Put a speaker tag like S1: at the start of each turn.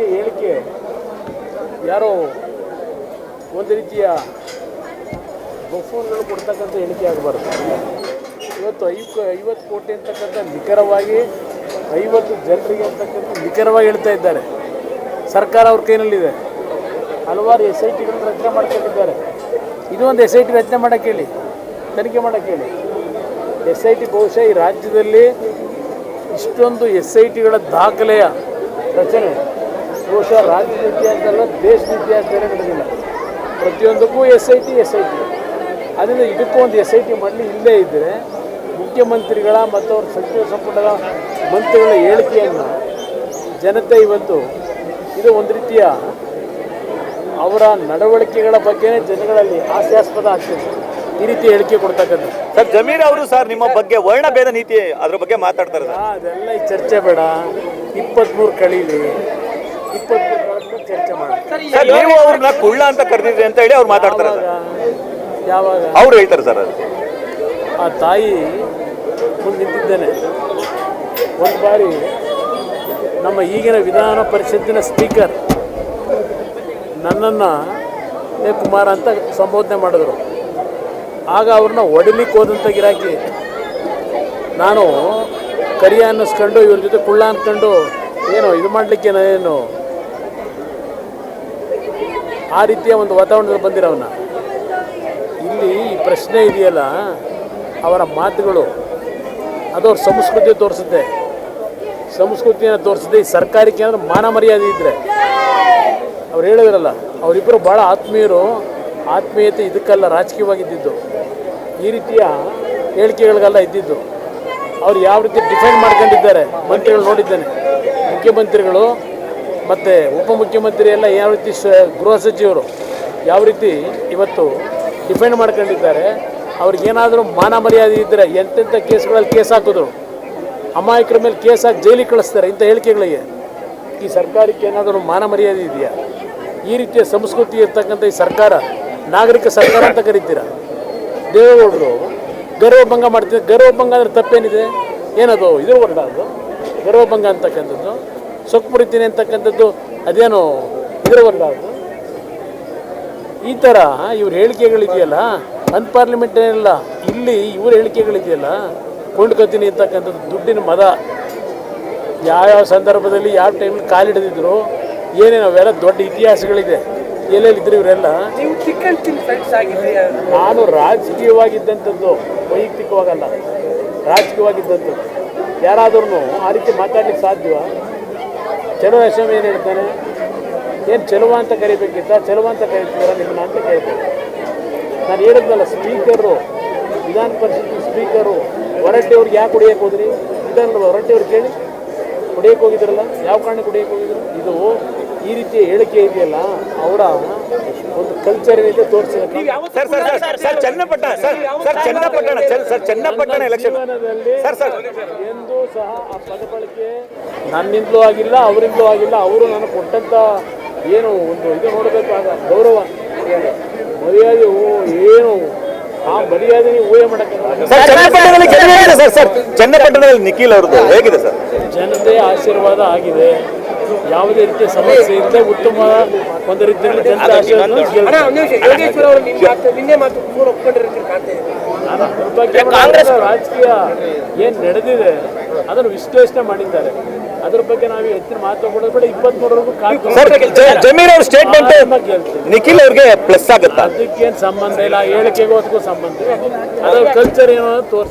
S1: ಹೇಳಿಕೆ. ಯಾರೋ ಒಂದು ರೀತಿಯ ಬಫೂನ್ಗಳು ಕೊಡ್ತಕ್ಕಂಥ ಹೇಳಿಕೆ ಆಗಬಾರ್ದು. ಇವತ್ತು ಐವತ್ತು ಐವತ್ತು ಕೋಟಿ ಅಂತಕ್ಕಂಥ ನಿಖರವಾಗಿ ಐವತ್ತು ಜನರಿಗೆ ಅಂತಕ್ಕಂಥ ನಿಖರವಾಗಿ ಹೇಳ್ತಾ ಇದ್ದಾರೆ. ಸರ್ಕಾರ ಅವ್ರ ಕೈನಲ್ಲಿದೆ. ಹಲವಾರು ಎಸ್ ಐ ಟಿಗಳನ್ನು ರಚನೆ ಮಾಡ್ಕೊಂಡಿದ್ದಾರೆ. ಇದು ಒಂದು ಎಸ್ ಐ ಟಿ ರಚನೆ ಮಾಡೋಕ್ಕೆ ಹೇಳಿ, ತನಿಖೆ ಮಾಡೋಕ್ಕೆ ಹೇಳಿ. ಎಸ್ ಐ ಟಿ ಬಹುಶಃ ಈ ರಾಜ್ಯದಲ್ಲಿ ಇಷ್ಟೊಂದು ಎಸ್ ಐ ಟಿಗಳ ದಾಖಲೆಯ ರಚನೆ. ಬಹುಶಃ ರಾಜ್ಯದ ಇತಿಹಾಸದಲ್ಲ ದೇಶದ ಬೇರೆ ನಡೆದಿಲ್ಲ. ಪ್ರತಿಯೊಂದಕ್ಕೂ S I T S I T. ಅದರಿಂದ ಇದಕ್ಕೂ ಒಂದು ಎಸ್ ಐ ಟಿ ಮಾಡಲಿ ಇಲ್ಲೇ ಇದ್ದರೆ ಮುಖ್ಯಮಂತ್ರಿಗಳ ಮತ್ತು ಅವ್ರ ಸಚಿವ ಸಂಪುಟದ ಮಂತ್ರಿಗಳ ಹೇಳಿಕೆಯನ್ನು ಜನತೆ ಇವತ್ತು ಇದು ಒಂದು ರೀತಿಯ ಅವರ ನಡವಳಿಕೆಗಳ ಬಗ್ಗೆನೇ ಜನಗಳಲ್ಲಿ ಹಾಸ್ಯಾಸ್ಪದ ಆಗ್ತದೆ. ಈ ರೀತಿ ಹೇಳಿಕೆ ಕೊಡ್ತಕ್ಕಂಥ
S2: ಸರ್ ಜಮೀರ್ ಅವರು ಸರ್ ನಿಮ್ಮ ಬಗ್ಗೆ ವರ್ಣ ಭೇದ ನೀತಿ ಅದ್ರ ಬಗ್ಗೆ ಮಾತಾಡ್ತಾರೆ
S1: ಅದೆಲ್ಲ ಈ ಚರ್ಚೆ ಬೇಡ. ಇಪ್ಪತ್ತ್ಮೂರು ಕಳೀಲಿ.
S2: ಸರ್ ನೀವು ಅವ್ರನ್ನ ಕುಳ್ಳ ಅಂತ ಕರೆದಿದ್ರಿ ಅಂತ ಹೇಳಿ ಅವ್ರು ಮಾತಾಡ್ತಾರೆ
S1: ಯಾವಾಗ? ಯಾವಾಗ?
S2: ಅವ್ರು ಹೇಳ್ತಾರೆ ಸರ್ ಅದು.
S1: ಆ ತಾಯಿ ಮುಂದೆ ನಿಂತಿದ್ದೇನೆ. ಒಂದು ಬಾರಿ ನಮ್ಮ ಈಗಿನ ವಿಧಾನ ಪರಿಷತ್ತಿನ ಸ್ಪೀಕರ್ ನನ್ನನ್ನು ಎ ಕುಮಾರ್ ಅಂತ ಸಂಬೋಧನೆ ಮಾಡಿದ್ರು. ಆಗ ಅವ್ರನ್ನ ಒಡಲಿಕ್ಕೆ ಹೋದಂಥ ಗಿರಾಕಿ. ನಾನು ಕರಿಯ ಅನ್ನಿಸ್ಕೊಂಡು ಇವ್ರ ಜೊತೆ ಕುಳ್ಳ ಅಂದ್ಕೊಂಡು ಏನು ಇದು ಮಾಡಲಿಕ್ಕೆ ಏನು? ಆ ರೀತಿಯ ಒಂದು ವಾತಾವರಣದಲ್ಲಿ ಬಂದಿರೋವನ್ನ ಇಲ್ಲಿ ಈ ಪ್ರಶ್ನೆ ಇದೆಯಲ್ಲ, ಅವರ ಮಾತುಗಳು, ಅದು ಅವ್ರ ಸಂಸ್ಕೃತಿ ತೋರಿಸುತ್ತೆ. ಸಂಸ್ಕೃತಿಯನ್ನು ತೋರಿಸುತ್ತೆ ಈ ಸರ್ಕಾರಕ್ಕೆ ಅಂದ್ರೆ ಮಾನ ಮರ್ಯಾದೆ ಇದ್ದರೆ ಅವ್ರು ಹೇಳಿದ್ರಲ್ಲ ಅವರಿಬ್ಬರು ಭಾಳ ಆತ್ಮೀಯರು, ಆತ್ಮೀಯತೆ ಇದಕ್ಕೆಲ್ಲ ರಾಜಕೀಯವಾಗಿದ್ದಿದ್ದು. ಈ ರೀತಿಯ ಹೇಳಿಕೆಗಳಿಗೆಲ್ಲ ಇದ್ದಿದ್ದು. ಅವ್ರು ಯಾವ ರೀತಿ ಡಿಫೆಂಡ್ ಮಾಡ್ಕೊಂಡಿದ್ದಾರೆ, ಮಂತ್ರಿಗಳು ನೋಡಿದ್ದೇನೆ. ಮುಖ್ಯಮಂತ್ರಿಗಳು ಮತ್ತು ಉಪಮುಖ್ಯಮಂತ್ರಿ ಎಲ್ಲ ಯಾವ ರೀತಿ ಸ ಗೃಹ ಸಚಿವರು ಯಾವ ರೀತಿ ಇವತ್ತು ಡಿಫೆಂಡ್ ಮಾಡ್ಕೊಂಡಿದ್ದಾರೆ, ಅವ್ರಿಗೇನಾದರೂ ಮಾನ ಮರ್ಯಾದೆ ಇದ್ದರೆ ಎಂತೆಂಥ ಕೇಸ್ಗಳಲ್ಲಿ ಕೇಸ್ ಹಾಕಿದ್ರು? ಅಮಾಯಕರ ಮೇಲೆ ಕೇಸ್ ಹಾಕಿ ಜೈಲಿಗೆ ಕಳಿಸ್ತಾರೆ ಇಂಥ ಹೇಳಿಕೆಗಳಿಗೆ. ಈ ಸರ್ಕಾರಕ್ಕೆ ಏನಾದರೂ ಮಾನ ಮರ್ಯಾದೆ ಇದೆಯಾ? ಈ ರೀತಿಯ ಸಂಸ್ಕೃತಿ ಇರ್ತಕ್ಕಂಥ ಈ ಸರ್ಕಾರ, ನಾಗರಿಕ ಸರ್ಕಾರ ಅಂತ ಕರಿತೀರ? ದೇವೇಗೌಡರು ಗರ್ವಭಂಗ ಮಾಡ್ತಿದ್ದಾರೆ. ಗರ್ವಭಂಗ ಅಂದರೆ ತಪ್ಪೇನಿದೆ? ಏನದು ಇದು ವರ್ಡ ಅದು ಗರ್ವಭಂಗ ಅಂತಕ್ಕಂಥದ್ದು? ಸೊಕ್ಕು ಬಿಡ್ತೀನಿ ಅಂತಕ್ಕಂಥದ್ದು ಅದೇನು ಅದು ಈ ಥರ ಇವ್ರ ಹೇಳಿಕೆಗಳಿದೆಯಲ್ಲ ಅನ್ಪಾರ್ಲಿಮೆಂಟ್ ಏನಿಲ್ಲ ಇಲ್ಲಿ ಇವ್ರ ಹೇಳಿಕೆಗಳಿದೆಯಲ್ಲ ಕೊಂಡ್ಕೊತೀನಿ ಅಂತಕ್ಕಂಥದ್ದು ದುಡ್ಡಿನ ಮದ. ಯಾವ್ಯಾವ ಸಂದರ್ಭದಲ್ಲಿ ಯಾವ ಟೈಮಲ್ಲಿ ಕಾಲಿಡಿದ್ರು ಏನೇನು ಅವೆಲ್ಲ ದೊಡ್ಡ ಇತಿಹಾಸಗಳಿದೆ. ಎಲ್ಲೆಲ್ಲಿದ್ರು ಇವರೆಲ್ಲ? ನಾನು ರಾಜಕೀಯವಾಗಿದ್ದಂಥದ್ದು ವೈಯಕ್ತಿಕವಾಗಲ್ಲ ರಾಜಕೀಯವಾಗಿದ್ದಂಥದ್ದು. ಯಾರಾದ್ರೂ ಆ ರೀತಿ ಮಾತಾಡ್ಲಿಕ್ಕೆ ಸಾಧ್ಯವ? ಚಲೋ ಯಶಮ್ ಏನು ಹೇಳ್ತಾನೆ ಏನು ಚೆಲುವ ಅಂತ ಕರಿಬೇಕಿತ್ತ? ಚೆಲುವ ಅಂತ ಕರಿತೀರ? ನಿಮ್ಮನ್ನ ಅಂತ ಕೇಳ್ತೇನೆ ನಾನು ಹೇಳಿದ್ನಲ್ಲ ಸ್ಪೀಕರು ವಿಧಾನ ಪರಿಷತ್ ಸ್ಪೀಕರು ಹೊರಟ್ಟಿಯವ್ರಿಗೆ ಯಾಕೆ ಹೊಡಿಯಕ್ಕೆ ಹೋದ್ರಿ? ವಿಧಾನ ಹೊರಟ್ಟಿ ಅವ್ರು ಕೇಳಿ. ಹೊಡಿಯಕ್ಕೆ ಹೋಗಿದ್ರಲ್ಲ? ಯಾವ ಕಾರಣಕ್ಕೆ ಹೊಡಿಯಕ್ಕೆ ಹೋಗಿದ್ರು? ಇದು ಈ ರೀತಿಯ ಹೇಳಿಕೆ ಇದೆಯಲ್ಲ, ಅವರ ಒಂದು ಕಲ್ಚರ್ ಇದೆ ತೋರಿಸಿದ
S2: sir sir sir sir Channapatna sir sir Channapatna sir sir Channapatna election sir sir
S1: ಎಂದು ಸಹ ಆ ಪದ ಬಳಕೆ ನನ್ನಿಂದಲೂ ಆಗಿಲ್ಲ ಅವರಿಂದಲೂ ಆಗಿಲ್ಲ. ಅವರು ನನಗೆ ಕೊಟ್ಟಂತ ಏನು ಒಂದು ಇದು ನೋಡಬೇಕಾದ ಗೌರವ. ಮರ್ಯಾದೆ ಏನು? ಆ ಮರ್ಯಾದೆ ನೀವು ಊಹೆ ಮಾಡಕ್ಕೆ
S2: ಸರ್ ಚನ್ನಪಟ್ಟಣದಲ್ಲಿ ಸರ್ ಸರ್ ಚನ್ನಪಟ್ಟಣದಲ್ಲಿ ನಿಖಿಲ್ ಅವ್ರದ್ದು ಹೇಗಿದೆ ಸರ್
S1: ಜನತೆ ಆಶೀರ್ವಾದ ಆಗಿದೆ. ಯಾವುದೇ ರೀತಿಯ ಸಮಸ್ಯೆ ಇಲ್ಲದೆ ಉತ್ತಮ ಒಂದು ರೀತಿಯಲ್ಲಿ ಕಾಂಗ್ರೆಸ್ ರಾಜಕೀಯ ಏನು ನಡೆದಿದೆ ಅದನ್ನು ವಿಶ್ಲೇಷಣೆ ಮಾಡಿದ್ದಾರೆ. ಅದ್ರ ಬಗ್ಗೆ ನಾವು ಹೆಚ್ಚಿನ ಮಾತು ಕೂಡ ಬೇಡ
S2: ಜಮೀರ್ ಅವ್ರ ಸ್ಟೇಟ್ಮೆಂಟ್ ನಿಖಿಲ್ ಅವ್ರಿಗೆ ಪ್ಲಸ್ ಆಗುತ್ತಾ?
S1: ಅದಕ್ಕೇನು ಸಂಬಂಧ ಇಲ್ಲ ಹೇಳಿಕೆಗೂ ಅದಕ್ಕೂ ಸಂಬಂಧ ಇಲ್ಲ. ಅದ್ರ ಕಲ್ಚರ್ ಏನೋ ತೋರಿಸ್